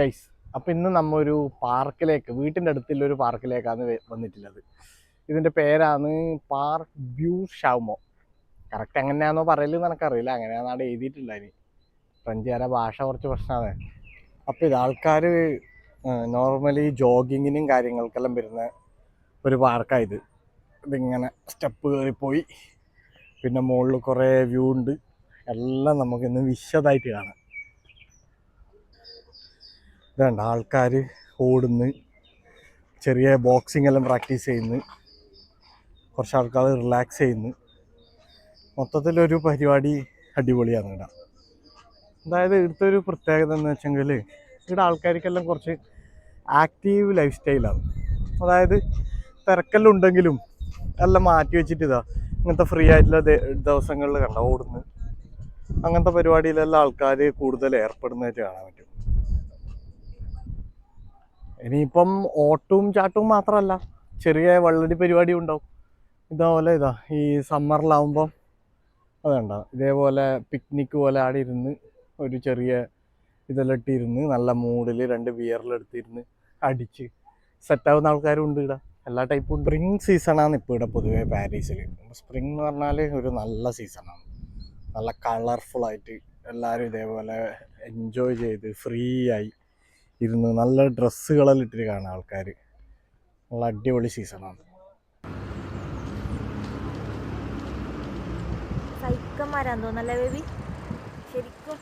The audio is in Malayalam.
ഗൈസ് അപ്പം ഇന്ന് നമ്മൊരു പാർക്കിലേക്ക് വീട്ടിന്റെ അടുത്തുള്ള ഒരു പാർക്കിലേക്കാണ് വന്നിട്ടുള്ളത്. ഇതിന്റെ പേരാണ് പാർക്ക് വ്യൂ ഷൗമോ. കറക്റ്റ് എങ്ങനെയാണോ പറയലെന്ന് എനിക്കറിയില്ല അങ്ങനെയാണ് അവിടെ ഇനി. ഫ്രഞ്ചുകാരെ ഭാഷ കുറച്ച് പ്രശ്നമാണ്. അപ്പോൾ ഇത് ആൾക്കാർ നോർമലി ജോഗിങ്ങിനും കാര്യങ്ങൾക്കെല്ലാം വരുന്ന ഒരു പാർക്കായത് ഇതിങ്ങനെ സ്റ്റെപ്പ് കയറിപ്പോയി പിന്നെ മുകളിൽ കുറേ വ്യൂ ഉണ്ട്. എല്ലാം നമുക്കിന്ന് വിശദമായിട്ട് കാണാം. ഇതുണ്ട് ആൾക്കാർ ഓടുന്നു. ചെറിയ ബോക്സിംഗ് എല്ലാം പ്രാക്ടീസ് ചെയ്യുന്നു. കുറച്ച് ആൾക്കാർ റിലാക്സ് ചെയ്യുന്നു. മൊത്തത്തിലൊരു പരിപാടി അടിപൊളിയാണ് ഇവിടെ അതായത് ഇവിടുത്തെ ഒരു പ്രത്യേകത എന്ന് വെച്ചെങ്കിൽ ഇവിടെ ആൾക്കാർക്കെല്ലാം കുറച്ച് ആക്റ്റീവ് ലൈഫ് സ്റ്റൈലാണ് അതായത് തിരക്കെല്ലാം ഉണ്ടെങ്കിലും എല്ലാം മാറ്റി വെച്ചിട്ട് ഇതാ ഇങ്ങനത്തെ ഫ്രീ ആയിട്ടുള്ള ദിവസങ്ങളിൽ കണ്ടോ ഓടുന്നു. അങ്ങനത്തെ പരിപാടിയിലെല്ലാം ആൾക്കാർ കൂടുതൽ ഏർപ്പെടുന്നതായിട്ട് കാണാൻ പറ്റും. ഇനിയിപ്പം ഓട്ടവും ചാട്ടവും മാത്രമല്ല ചെറിയ വള്ളടി പരിപാടി ഉണ്ടാവും. ഇതേപോലെ ഇതാ ഈ സമ്മറിലാവുമ്പം അതുണ്ട ഇതേപോലെ പിക്നിക്ക് പോലെ ആടെ ഇരുന്ന് ഒരു ചെറിയ ഇതെല്ലാം ഇട്ടിരുന്ന് നല്ല മൂഡിൽ രണ്ട് ബിയറിലെടുത്തിരുന്ന് അടിച്ച് സെറ്റാവുന്ന ആൾക്കാരും ഉണ്ട് ഇവിടെ. എല്ലാ ടൈപ്പും സ്പ്രിങ് സീസണാണ് ഇപ്പോൾ ഇവിടെ പൊതുവെ പാരീസിൽ സ്പ്രിങ് എന്ന് പറഞ്ഞാൽ ഒരു നല്ല സീസണാണ് നല്ല കളർഫുള്ളായിട്ട് എല്ലാവരും ഇതേപോലെ എൻജോയ് ചെയ്ത് ഫ്രീ ആയി ഇരുന്ന് നല്ല ഡ്രസ്സുകളെല്ലാം ഇട്ടിട്ട് കാണാം ആൾക്കാർ നല്ല അടിപൊളി സീസണാണ്. സൈക്കന്മാരാന്ന് തോന്നല്ലേ ബേബി? ശരിക്കും